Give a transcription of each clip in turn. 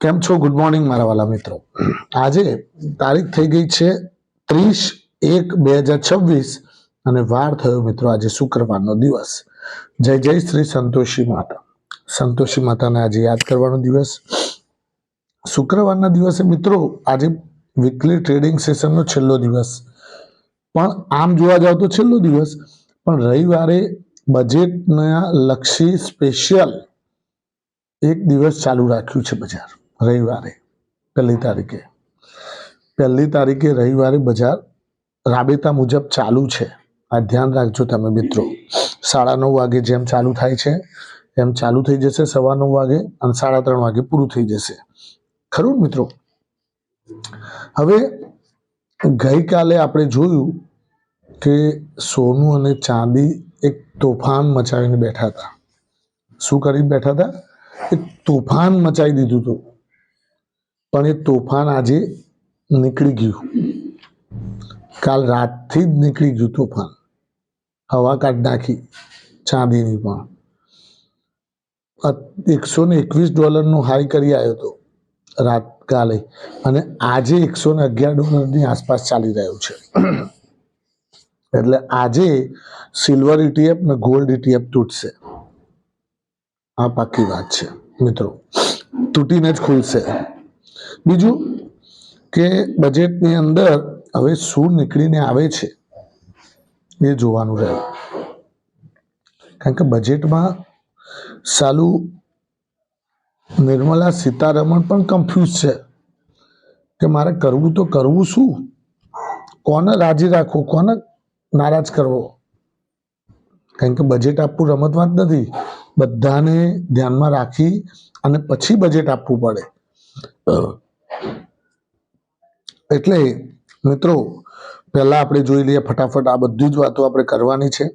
કેમ છો? Good morning મારા વાલા મિત્રો. આજે તારીખ થઈ ગઈ છે ત્રીસ એક બે હજાર છવ્વીસ અને વાર થયો મિત્રો આજે શુક્રવારનો દિવસ. જય જય શ્રી સંતોષી માતા. સંતોષી માતાને આજે યાદ કરવાનો દિવસ. શુક્રવારના દિવસે મિત્રો આજે વીકલી ટ્રેડિંગ સેશનનો છેલ્લો દિવસ. પણ આમ જોવા જાવ તો છેલ્લો દિવસ, પણ રવિવારે બજેટના લક્ષી સ્પેશિયલ એક દિવસ ચાલુ રાખ્યું છે બજાર. રવિવારે, પહેલી તારીખે. પહેલી તારીખે રવિવારે બજાર રાબેતા મુજબ ચાલુ છે. આ ધ્યાન રાખજો તમે મિત્રો. સાડા નવ વાગે જેમ ચાલુ થાય છે, એમ ચાલુ થઈ જશે સવા નવ વાગે અને સાડા ત્રણ વાગે પૂરું થઈ જશે. ખરું મિત્રો? હવે ગઈકાલે આપણે જોયું કે સોનું અને ચાંદી એક તોફાન મચાવીને બેઠા હતા. શું કરીને બેઠા હતા? એક તોફાન મચાવી દીધું હતું. પણ એ તોફાન આજે નીકળી ગયું. કાલ રાતથી જ નીકળી ગયું તોફાન. હવા કાઢ નાખી ચાંદીની પણ. એકસો ને એકવીસ ડોલરનું હાઈ કરી આવ્યો હતો રાત કાલે અને આજે એકસો ને અગિયાર ડોલરની આસપાસ ચાલી રહ્યું છે. એટલે આજે સિલ્વર ઇટીએફ ને ગોલ્ડ ઇટીએફ તૂટશે. આ પાકી વાત છે, મિત્રો. તૂટીને જ ખુલશે. બીજું કે બજેટની અંદર હવે શું નીકળીને આવે છે એ જોવાનું રહે. કારણ કે બજેટમાં સાલું નિર્મલા સીતારમણ પણ કન્ફ્યુઝ છે કે મારે કરવું તો કરવું શું? કોને રાજી રાખવું? કોને નારાજ કરવો? કારણ કે બજેટ આપવું રમતમાં જ નથી. બધાને ધ્યાનમાં રાખી અને પછી બજેટ આપવું પડે. એટલે મિત્રો, પહેલા આપણે જોઈ લઈએ ફટાફટ આ બધી જ વાતો આપણે કરવાની છે,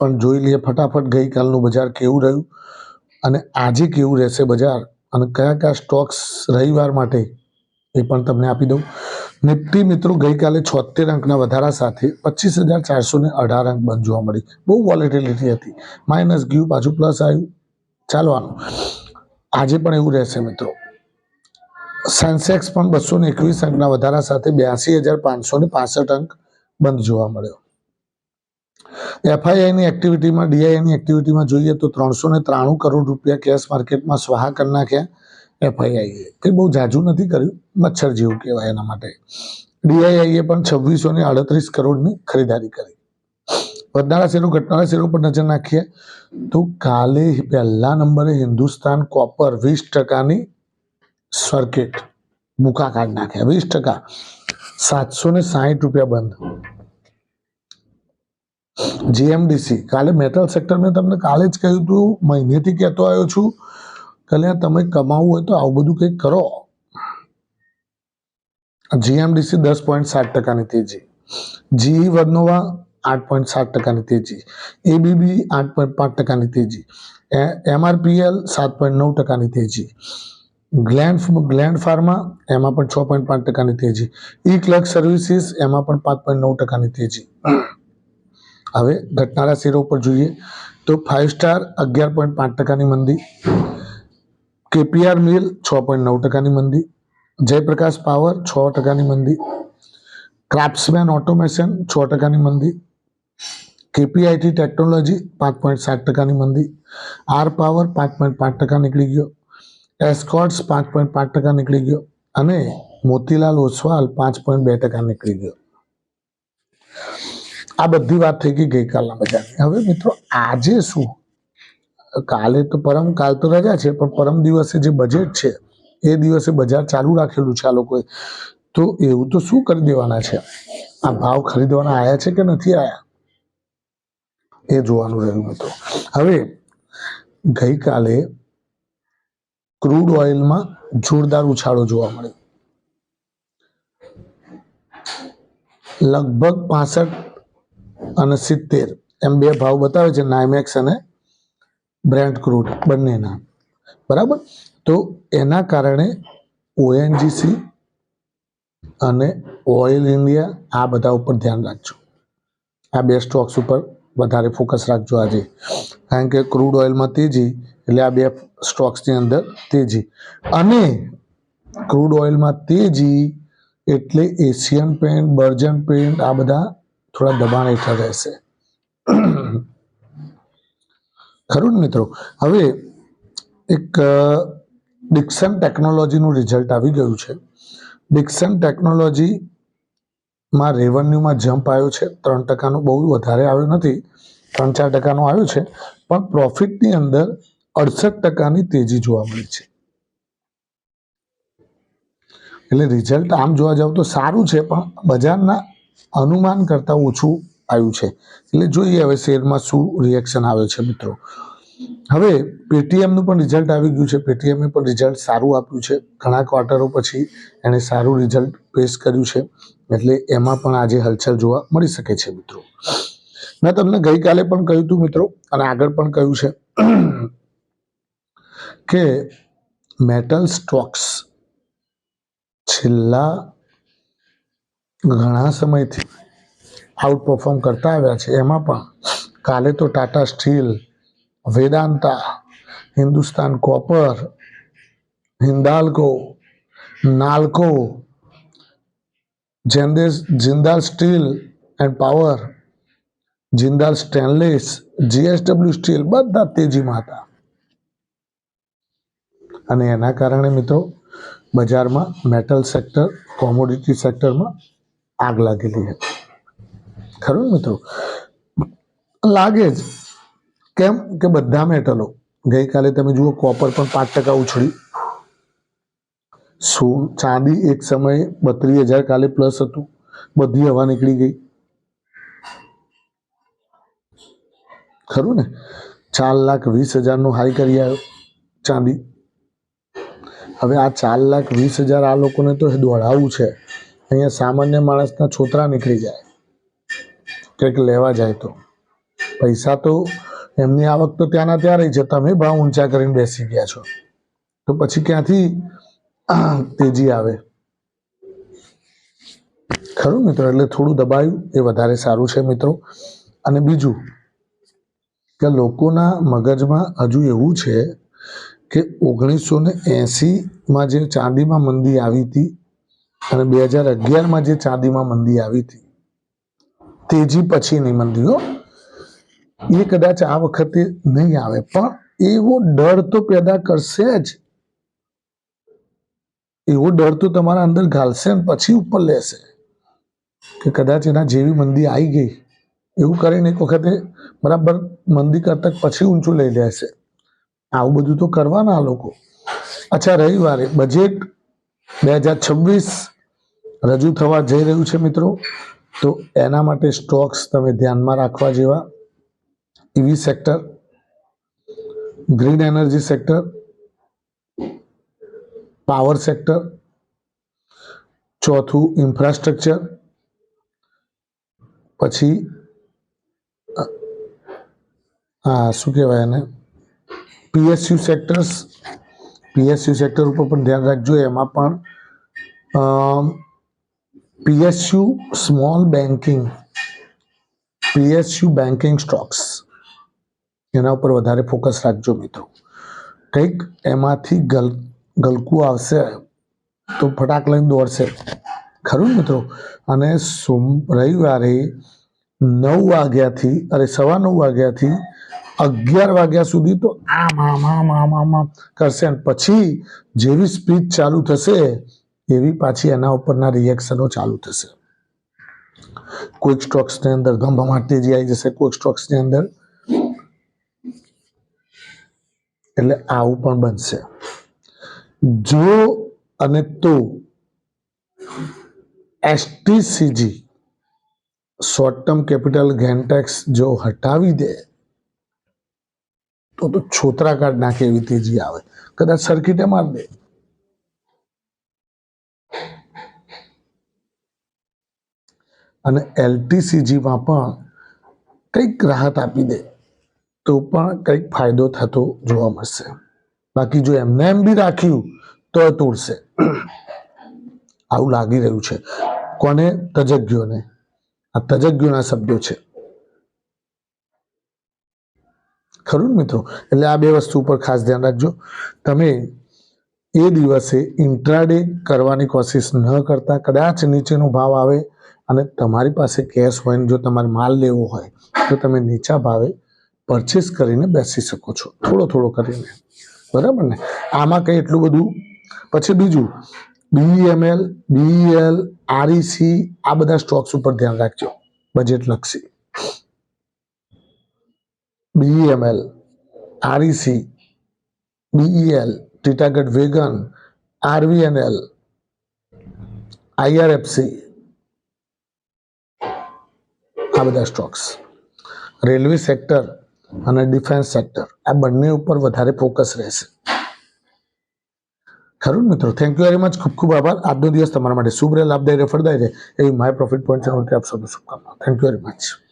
પણ જોઈ લઈએ ફટાફટ ગઈકાલનું બજાર કેવું રહ્યું અને આજે કેવું રહેશે બજાર અને કયા કયા સ્ટોક્સ રવિવાર માટે એ પણ તમને આપી દઉં. નિફ્ટી મિત્રો ગઈકાલે છોતેર અંકના વધારા સાથે પચીસ હજાર ચારસો ને અઢાર અંક બંધ જોવા મળી. બહુ વોલેટિલિટી હતી. માઇનસ ગયું, પાછું પ્લસ આવ્યું. ચાલવાનું આજે પણ એવું રહેશે મિત્રો. સેન્સેક્સ પણ બસો ને એકવીસ અંકના વધારા સાથે બ્યાસી હજાર પાંચસો ને પાસઠ અંક બંધ જોવા મળ્યો. એફઆઈઆઈની એક્ટિવિટીમાં, ડીઆઈની એક્ટિવિટીમાં જોઈએ તો ત્રણસો ને ત્રાણું કરોડ રૂપિયા કેશ માર્કેટમાં સ્વાહા કરી નાખ્યા એફઆઈઆઈએ. કંઈ બહુ જાજુ નથી કર્યું, મચ્છર જેવું કહેવાય એના માટે. ડીઆઈઆઈએ પણ છવ્વીસો ને અડત્રીસ કરોડની ખરીદારી કરી. વધનારા શેરો ઘટનારા શેરો પર નજર નાખીએ તો કાલે પહેલા નંબરે હિન્દુસ્તાન કોપર વીસ ટકાની સર્કિટ બુકા કાઢી નાખે. વીસ ટકા. સાતસો ને સાહીઠ રૂપિયા બંધ. જીએમડીસી. કાલે મેટલ સેક્ટર મેં તમને કાલે જ કહ્યું હતું મહિનેથી કહેતો આવ્યો છું કાલે તમે કમાવું હોય તો આવું બધું કંઈક કરો. જીએમડીસી દસ પોઈન્ટ સાત ટકાની તેજી. જીઈ વર્નોવા આઠ પોઈન્ટ સાત ટકાની તેજી. એબીબી આઠ પોઈન્ટ પાંચ ટકાની તેજી. એમઆરપીએલ સાત પોઈન્ટ નવ ટકાની તેજી. ગ્લેન્ડ ગ્લેન્ડ ફાર્મા, એમાં પણ છ પોઈન્ટ પાંચ ટકાની તેજી. ઈ ક્લર્ક સર્વિસીસ, એમાં પણ પાંચ પોઈન્ટ નવ ટકાની તેજી. હવે ઘટનારા શેરો ઉપર જોઈએ તો ફાઇવ સ્ટાર અગિયાર પોઈન્ટ પાંચ ટકાની મંદી. કેપીઆર મિલ છ પોઈન્ટ નવ ટકાની મંદી. જયપ્રકાશ પાવર છ ટકાની મંદી. ક્રાફ્ટ્સમેન ઓટોમેશન છ ટકાની મંદી. કેપીઆઈટી ટેકનોલોજી પાંચ પોઈન્ટ સાત ટકાની મંદી. આર પાવર પાંચ પોઈન્ટ પાંચ ટકા નીકળી ગયો. એસ્કોટ્સ પાંચ પોઈન્ટ પાંચ ટકા નીકળી ગયો અને મોતીલાલ ઓસવાલ પાંચ પોઈન્ટ બે ટકા નીકળી ગયો. આ બધી વાત થઈ ગઈ ગઈકાલના બજારની. હવે મિત્રો આજે શું? કાલે તો પરમ, કાલ તો રજા છે, પણ પરમ દિવસે જે બજેટ છે, એ દિવસે બજાર ચાલુ રાખેલું છે આ લોકોએ. તો એવું તો શું કરી દેવાના છે? આ ભાવ ખરીદવાના આયા છે કે નથી આયા? એ જોવાનું રહ્યું મિત્રો હવે ગઈકાલે ક્રૂડ ઓઇલમાં જોરદાર ઉછાળો જોવા મળ્યો લગભગ પાસઠ અને સિત્તેર એમ બે ભાવ બતાવે છે નાઇમેક્સ અને બ્રેન્ડ ક્રૂડ બંનેના. બરાબર? તો એના કારણે ઓએનજીસી અને ઓઇલ ઇન્ડિયા આ બધા ઉપર ધ્યાન રાખજો. આ બે સ્ટોક્સ ઉપર વધારે ફોકસ રાખજો આજે. કારણ કે ક્રૂડ ઓઇલમાં તેજી એટલે આ બે સ્ટોક્સની અંદર તેજી. અને ક્રૂડ ઓઇલમાં તેજી એટલે એશિયન પેન્ટ બર્જન પેન્ટ આ બધા થોડા દબાણ હેઠળ રહેશે. ખરું ને મિત્રો? હવે એક ડિક્સન ટેકનોલોજીનું રિઝલ્ટ આવી ગયું છે. ડિક્સન ટેકનોલોજીમાં રેવન્યુમાં જમ્પ આવ્યો છે. ત્રણ ટકાનો બહુ વધારે આવ્યો નથી. ત્રણ ચાર ટકાનો આવ્યો છે. પણ પ્રોફિટની અંદર અડસઠ ટકાની તેજી જોવા મળી છે. એટલે રિઝલ્ટ આમ જોવા જાવ તો સારું છે, પણ બજારના અનુમાન કરતાં ઓછું આવ્યું છે. એટલે જોઈએ હવે શેરમાં શું રિએક્શન આવે છે મિત્રો. હવે પેટીએમનું પણ રિઝલ્ટ આવી ગયું છે. પેટીએમે પણ રિઝલ્ટ સારું આપ્યું છે. ઘણા ક્વાર્ટરો પછી એણે સારું રિઝલ્ટ પેશ કર્યું છે. એટલે એમાં પણ આજે હલચલ જોવા મળી શકે છે મિત્રો. મેં તમને ગઈકાલે પણ કહ્યું હતું મિત્રો, અને આગળ પણ કહ્યું છે. કે મેટલ સ્ટોક્સ છેલ્લા ઘણા સમયથી આઉટ પરફોર્મ કરતા આવ્યા છે. એમાં પણ કાલે તો Tata steel, Vedanta, Hindustan copper Hindalco Nalco જેન્દેસ Jindal steel and power, Jindal stainless, JSW steel બધા તેજીમાં હતા. અને એના કારણે મિત્રો, બજારમાં મેટલ સેક્ટર કોમોડિટી સેક્ટરમાં આગ લાગેલી હતી. ખરું ને મિત્રો? લાગે જ. કેમ કે બધા મેટલો ગઈકાલે તમે જુઓ કોપર પણ પાંચ ટકા ઉછળી. સોન ચાંદી એક સમયે બત્રીસ હજાર કાલે પ્લસ હતું. બધી હવા નીકળી ગઈ. ખરું ને? ચાર લાખ વીસ હજારનો હાઈ કરી આવ્યો ચાંદી. હવે આ ચાર લાખ વીસ હજાર આ લોકોને તો દોડાવવું છે. અહીંયા સામાન્ય માણસના છોતરા નીકળી જાય. કંઈક લેવા જાય તો. પૈસા તો એમની આવક તો ત્યાંના ત્યાં રહી છે. તમે ભાવ ઊંચા કરીને બેસી ગયા છો. તો પછી ક્યાંથી તેજી આવે? ખરું મિત્રો, એટલે થોડું દબાયું એ વધારે સારું છે મિત્રો. અને બીજું, કે લોકોના મગજમાં હજુ એવું છે કે ઓગણીસો ને એંસીમાં જે ચાંદીમાં મંદી આવી હતી અને બે હજાર અગિયારમાં જે ચાંદીમાં મંદી આવી હતી, તેજી પછીની મંદીઓ, એ કદાચ આ વખતે નહીં આવે. પણ એવો ડર તો પેદા કરશે જ. એવો ડર તો તમારા અંદર ઘાલશે ને પછી ઉપર લેશે કે કદાચ એના જેવી મંદી આવી ગઈ. એવું કરીને એક વખતે બરાબર મંદી કરતા પછી ઊંચું લઈ લેશે. આવું બધું તો કરવાના આ લોકો. અચ્છા, રવિવારે બજેટ બે હજાર છવ્વીસ રજૂ થવા જઈ રહ્યું છે મિત્રો. તો એના માટે સ્ટોક્સ તમે ધ્યાનમાં રાખવા જેવા. EV sector green energy sector power sector ચોથું ઇન્ફ્રાસ્ટ્રક્ચર પછી આ શું કહેવાય એને? પીએસયુ સેક્ટર્સ, પીએસયુ સેક્ટર ઉપર પણ ધ્યાન રાખજો. એમાં પણ PSU small banking, PSU banking stocks, એના ઉપર વધારે ફોકસ રાખજો મિત્રો. કંઈક એમાંથી ગલ, ગલકું આવશે, તો ફટાક લઈને દોડશે. ખરું મિત્રો? અને સોમ, રવિવારે નવ વાગ્યાથી, અરે સવા નવ વાગ્યાથી અગિયાર વાગ્યા સુધી તો આમ આમ આમ આમ આમ આમ કરશે. અને પછી જેવી સ્પીચ ચાલુ થશે, એવી પાછી એના ઉપરના રિએક્શનો ચાલુ થશે. કોઈક સ્ટોક્સની અંદર ધમધમાટ તેજી આવી જશે કોઈક સ્ટોક્સની અંદર. એટલે આવું પણ બનશે. જો અને તો STCG short term capital gain tax જો હટાવી દે તો તો છોતરા કાઢ નાખે એવી તેજી આવે. કદાચ સર્કિટે માર દે. અને એલટીસીજીમાં પણ કંઈક રાહત આપી દે તો પણ કંઈક ફાયદો થતો જોવા મળશે. બાકી જો એમને એમ બી રાખ્યું તો તોડશે. આવું લાગી રહ્યું છે. કોને? તજજ્ઞોને. આ તજજ્ઞોના શબ્દો છે. ખરું મિત્રો? એટલે આ બે વસ્તુ ઉપર ખાસ ધ્યાન રાખજો. તમે એ દિવસે ઇન્ટ્રાડે કરવાની કોશિશ ન કરતા, કદાચ નીચેનો ભાવ આવે અને તમારી પાસે કેશ હોય જો તમારે માલ લેવો હોય, તો તમે નીચા ભાવે પરચેસ કરીને બેસી શકો છો. થોડો થોડો કરીને. બરાબર ને? આમાં કંઈ એટલું બધું? પછી બીજું બીઈએમએલ બીઈએલ આરઈસી આ બધા સ્ટોક્સ ઉપર ધ્યાન રાખજો. બજેટ લક્ષી. BEML REC BEL Titagarh wagon RVNL IRFC આ બધા સ્ટોક્સ રેલવે સેક્ટર અને ડિફેન્સ સેક્ટર આ બંને ઉપર વધારે ફોકસ રહેશે. ખરું મિત્રો? થેન્ક યુ વેરી મચ ખૂબ ખૂબ આભાર. આજનો દિવસ તમારા માટે શુભ રહે, લાભદાયી રહે, ફળદાયી રહે, એવી માય પ્રોફિટ પોઈન્ટ ચેનલ આપ સૌનું શુભકામના. Thank you very much